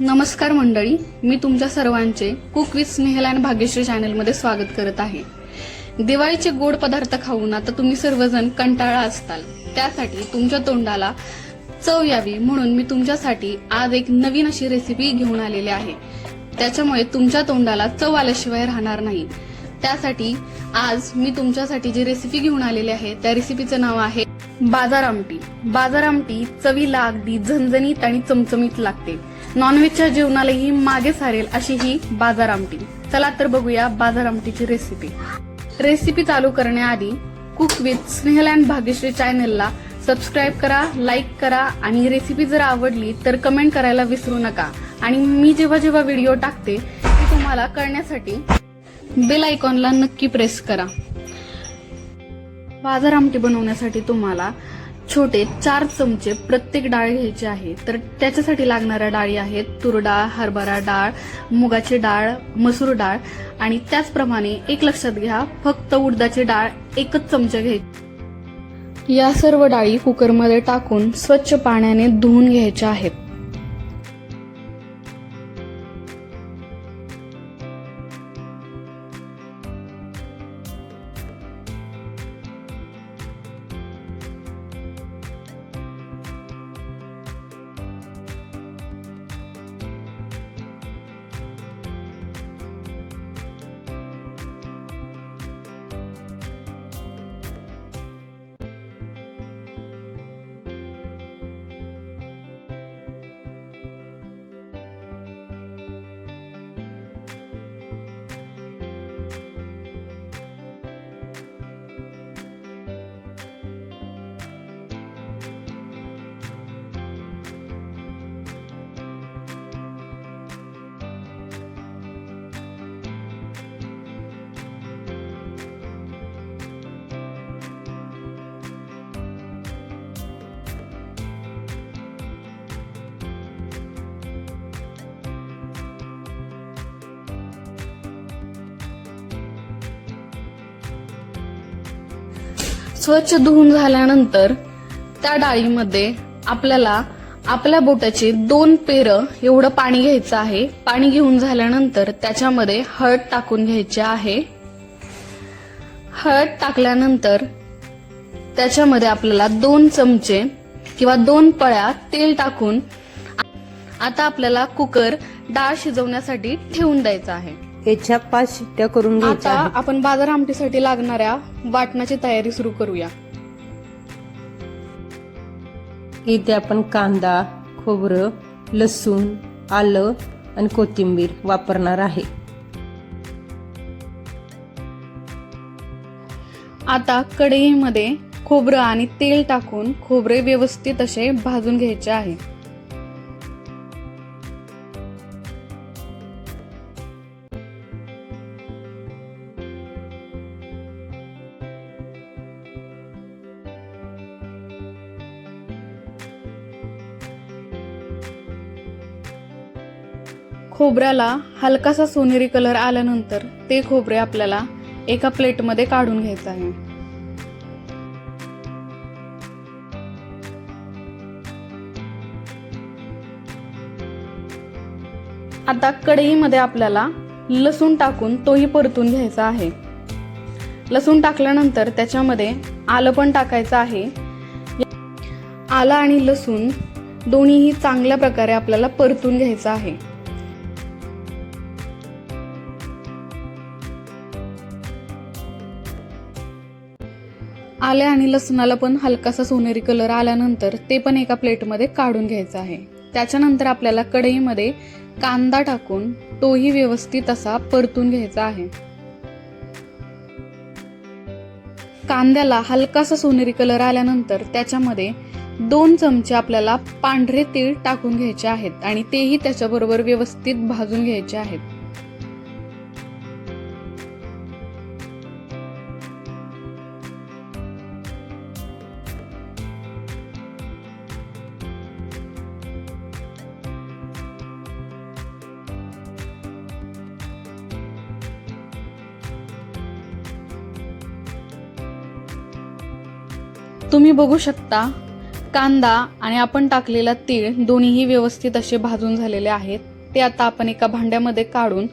नमस्कार मंडळी मी तुमच्या सर्वांचे कुक विथ स्नेहल आणि भाग्यश्री चॅनलमध्ये स्वागत करत आहे. दिवाळीचे गोड पदार्थ खाऊन आता तुम्ही सर्वजण कंटाळा असताल. त्यासाठी तुमच्या तोंडाला चव यावी म्हणून मी तुमच्यासाठी आज एक नवीन अशी रेसिपी घेऊन आलेली आहे. त्याच्यामुळे तुमच्या तोंडाला चव आल्याशिवाय राहणार नाही. त्यासाठी आज मी तुमच्यासाठी जी रेसिपी घेऊन आलेली आहे त्या रेसिपीचं नाव आहे बाजार आमटी बाजार आमटी चवीला अगदी झणझणीत आणि चमचमीत लागते. नॉनव्हेजच्या जेवणालाही मागे सारेल अशी ही बाजार आमटी चला तर बघूया बाजार आमटीची रेसिपी रेसिपी चालू करण्याआधी कुक विथ स्नेहलँड भाग्यश्री चॅनलला सबस्क्राईब करा लाईक करा आणि रेसिपी जर आवडली तर कमेंट करायला विसरू नका. आणि मी जेव्हा जेव्हा व्हिडिओ टाकते ते तुम्हाला कळण्यासाठी बेल आयकॉनला नक्की प्रेस करा. बाजार आमटी बनवण्यासाठी तुम्हाला छोटे चार चमचे प्रत्येक डाळ घ्यायची आहे. तर त्याच्यासाठी लागणाऱ्या डाळी आहेत तूर डाळ हरभरा डाळ मुगाची डाळ मसूर डाळ. आणि त्याचप्रमाणे एक लक्षात घ्या फक्त उडदाची डाळ एकच चमचा घ्यायची. या सर्व डाळी कुकरमध्ये टाकून स्वच्छ पाण्याने धुवून घ्यायच्या आहेत. स्वच्छ धुवून झाल्यानंतर त्या डाळीमध्ये आपल्याला आपल्या बोटाचे दोन पेर एवढं पाणी घ्यायचं आहे. पाणी घेऊन झाल्यानंतर त्याच्यामध्ये हळद टाकून घ्यायची आहे. हळद टाकल्यानंतर त्याच्यामध्ये आपल्याला दोन चमचे किंवा दोन पळ्या तेल टाकून आता आपल्याला कुकर डाळ शिजवण्यासाठी ठेवून द्यायचा आहे. याच्या पाच शिट्ट्या करून घ्यायच्या आता आहेत. आपण बाजार आमटीसाठी लागणाऱ्या वाटणाची तयारी सुरू करूया. इथे आपण कांदा खोबरं लसूण आलं आणि कोथिंबीर वापरणार आहे. आता कढईमध्ये खोबरं आणि तेल टाकून खोबरे व्यवस्थित असे भाजून घ्यायचे आहे. खोबऱ्याला हलकासा सोनेरी कलर आल्यानंतर ते खोबरे आपल्याला एका प्लेटमध्ये काढून घ्यायचं आहे. आता कढईमध्ये आपल्याला लसूण टाकून तोही परतून घ्यायचा आहे. लसूण टाकल्यानंतर त्याच्यामध्ये आलं पण टाकायचं आहे. आलं आणि लसूण दोन्हीही चांगल्या प्रकारे आपल्याला परतून घ्यायचं आहे. आले आणि लसणाला पण हलकासा सोनेरी कलर आल्यानंतर ते पण एका प्लेटमध्ये काढून घ्यायचं आहे. त्याच्यानंतर आपल्याला कढईमध्ये कांदा टाकून तोही व्यवस्थित असा परतून घ्यायचा आहे. कांद्याला हलकासा सोनेरी कलर आल्यानंतर त्याच्यामध्ये दोन चमचे आपल्याला पांढरे तीळ टाकून घ्यायचे आहेत आणि तेही त्याच्याबरोबर व्यवस्थित भाजून घ्यायचे आहेत. तुम्ही बघू शकता कांदा आणि आपण टाकलेला तीळ दोन्हीही व्यवस्थित असे भाजून झालेले आहेत. ते आता आपण एका भांड्यामध्ये काढून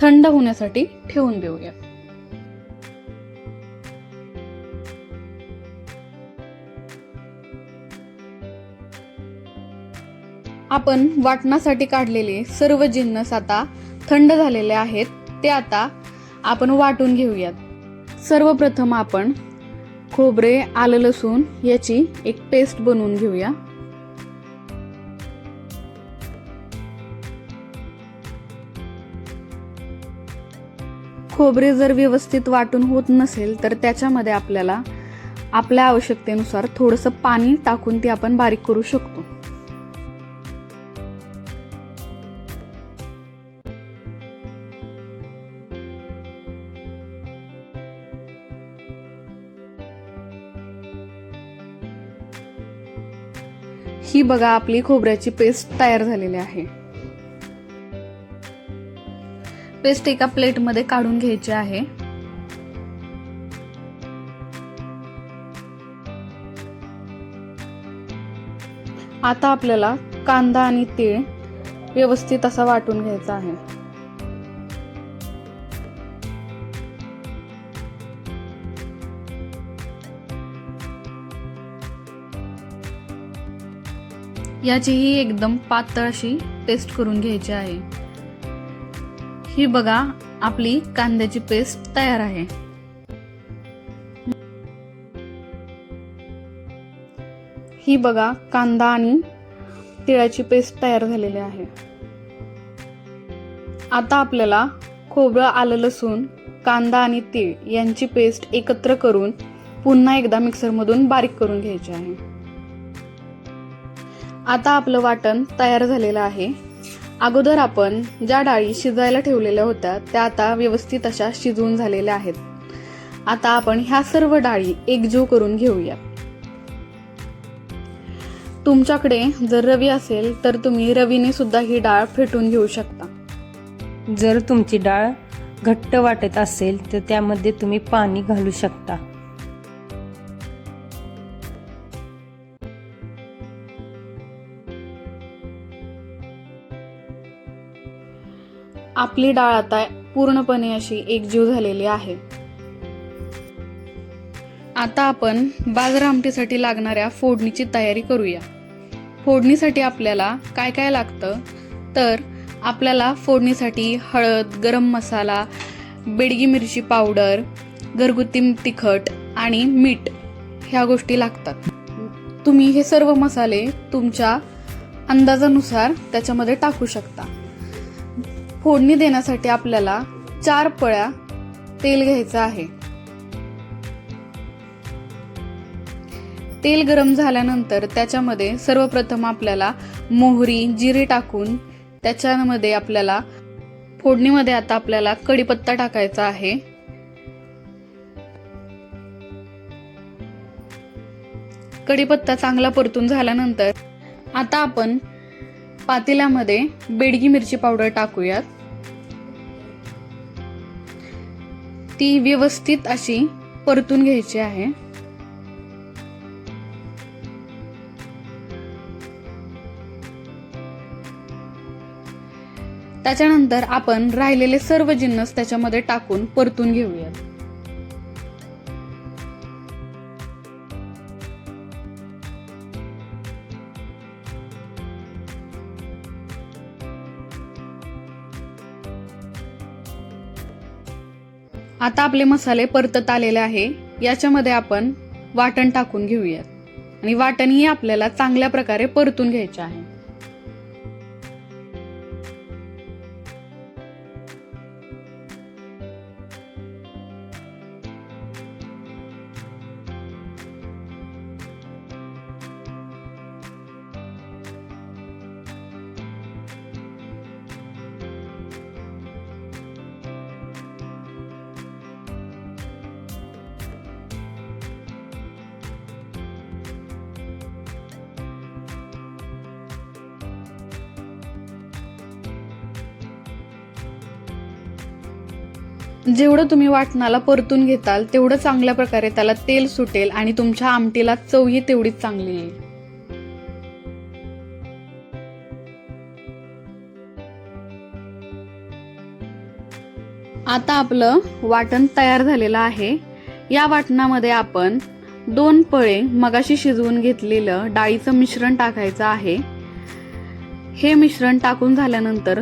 थंड होण्यासाठी ठेवून देऊया आपण वाटणासाठी काढलेले सर्व जिन्नस आता थंड झालेले आहेत. ते आता आपण वाटून घेऊयात. सर्वप्रथम आपण खोबरे आलं लसूण याची एक पेस्ट बनवून घेऊया. खोबरे जर व्यवस्थित वाटून होत नसेल तर त्याच्यामध्ये आपल्याला आपल्या आवश्यकतेनुसार थोडंसं पाणी टाकून ती आपण बारीक करू शकतो. ही बघा आपली खोबऱ्याची पेस्ट तयार झालेली आहे. पेस्ट एका प्लेटमध्ये काढून घ्यायची आहे. आता आपल्याला कांदा आणि तीळ व्यवस्थित असा वाटून घ्यायचा आहे. याचीही एकदम पातळ अशी पेस्ट करून घ्यायची आहे. ही बघा आपली कांद्याची पेस्ट तयार आहे. ही बघा कांदा आणि तिळाची पेस्ट तयार झालेली आहे. आता आपल्याला खोबरं आलं लसूण कांदा आणि तीळ यांची पेस्ट एकत्र करून पुन्हा एकदा मिक्सरमधून बारीक करून घ्यायची आहे. आता आपलं वाटण तयार झालेलं आहे. अगोदर आपण ज्या डाळी शिजायला ठेवलेल्या होत्या त्या आता व्यवस्थित अशा शिजवून झालेल्या आहेत. आता आपण ह्या सर्व डाळी एकजीव करून घेऊया. तुमच्याकडे जर रवी असेल तर तुम्ही रवीने सुद्धा ही डाळ फेटून घेऊ शकता. जर तुमची डाळ घट्ट वाटत असेल तर त्यामध्ये तुम्ही पाणी घालू शकता. आपली डाळ आता पूर्णपणे अशी एकजीव झालेली आहे. आता आपण बाजार आमटीसाठी लागणाऱ्या फोडणीची तयारी करूया. फोडणीसाठी आपल्याला काय काय लागतं? तर आपल्याला फोडणीसाठी हळद गरम मसाला बेडगी मिरची पावडर घरगुती तिखट आणि मीठ ह्या गोष्टी लागतात. तुम्ही हे सर्व मसाले तुमच्या अंदाजानुसार त्याच्यामध्ये टाकू शकता. फोडणी देण्यासाठी आपल्याला चार पळ्या तेल घ्यायचं आहे. तेल गरम झाल्यानंतर त्याच्यामध्ये सर्वप्रथम आपल्याला मोहरी जिरे टाकून त्याच्यामध्ये आपल्याला फोडणीमध्ये आता आपल्याला कढीपत्ता टाकायचा आहे. कढीपत्ता चांगला परतून झाल्यानंतर आता आपण पातेल्यामध्ये बेडगी मिरची पावडर टाकूयात. ती व्यवस्थित अशी परतून घ्यायची आहे. त्याच्यानंतर आपण राहिलेले सर्व जिन्नस त्याच्यामध्ये टाकून परतून घेऊयात. आता आपले मसाले परतत आलेले आहे. याच्यामध्ये आपण वाटण टाकून घेऊयात. आणि वाटणही आपल्याला चांगल्या प्रकारे परतून घ्यायचे आहे. जेवढं तुम्ही वाटणाला परतून घेताल तेवढं चांगल्या प्रकारे त्याला तेल सुटेल आणि तुमच्या आमटीला चवही तेवढीच चांगली येईल. आता आपलं वाटण तयार झालेलं आहे. या वाटणामध्ये आपण दोन पळे मगाशी शिजवून घेतलेलं डाळीचं मिश्रण टाकायचं आहे. हे मिश्रण टाकून झाल्यानंतर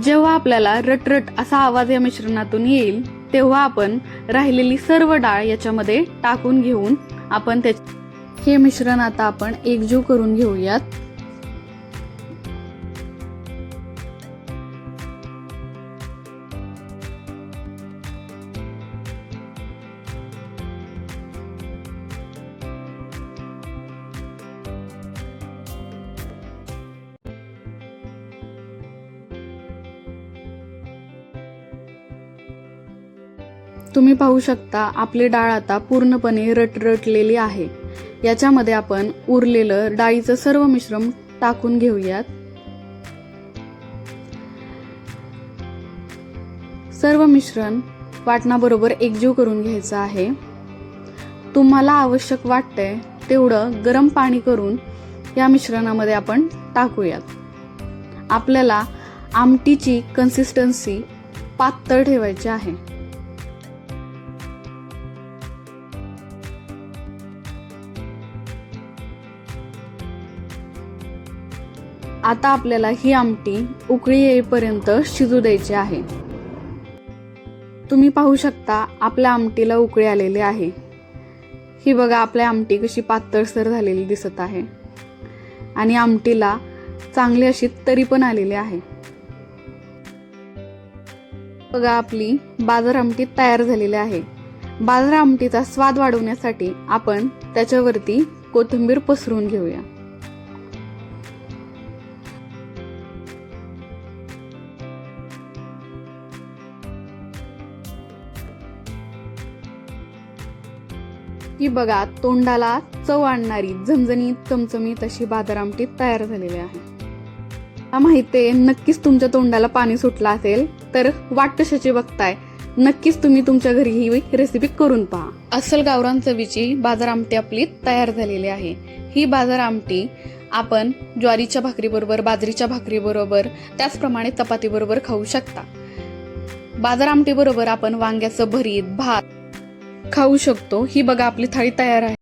जेव्हा आपल्याला रटरट असा आवाज या मिश्रणातून येईल तेव्हा आपण राहिलेली सर्व डाळ याच्यामध्ये टाकून घेऊन आपण त्या हे मिश्रण आता आपण एकजीव करून घेऊयात. तुम्ही पाहू शकता आपली डाळ आता पूर्णपणे रटरटलेली आहे. याच्यामध्ये आपण उरलेलं डाळीचं सर्व मिश्रण टाकून घेऊयात. सर्व मिश्रण वाटणाबरोबर एकजीव करून घ्यायचं आहे. तुम्हाला आवश्यक वाटतंय तेवढं गरम पाणी करून या मिश्रणामध्ये आपण टाकूयात. आपल्याला आमटीची कन्सिस्टन्सी पातळ ठेवायची आहे. आता आपल्याला ही आमटी उकळी येईपर्यंत शिजू द्यायची आहे. तुम्ही पाहू शकता आपल्या आमटीला उकळी आलेली आहे. ही बघा आपल्या आमटी कशी पातळसर झालेली दिसत आहे. आणि आमटीला चांगली अशी तरी पण आलेली आहे. बघा आपली बाजार आमटी तयार झालेली आहे. बाजार आमटीचा स्वाद वाढवण्यासाठी आपण त्याच्यावरती कोथिंबीर पसरून घेऊया. ही बघा तोंडाला चव आणणारी झणझणीत चमचमीत अशी बाजार आमटी तयार झालेली आहे. माहिती आहे नक्कीच तुमच्या तोंडाला पाणी सुटलं असेल तर वाट कशाची बघताय? नक्कीच तुम्ही तुमच्या घरी ही रेसिपी करून पहा. अस्सल गावरान चवीची बाजार आमटी आपली तयार झालेली आहे. ही बाजार आमटी आपण ज्वारीच्या भाकरीबरोबर बाजरीच्या भाकरीबरोबर त्याचप्रमाणे चपातीबरोबर खाऊ शकता. बाजार आमटीबरोबर आपण वांग्याचं भरीत भात खाऊ शकतो. ही बघा आपली थाळी तयार आहे.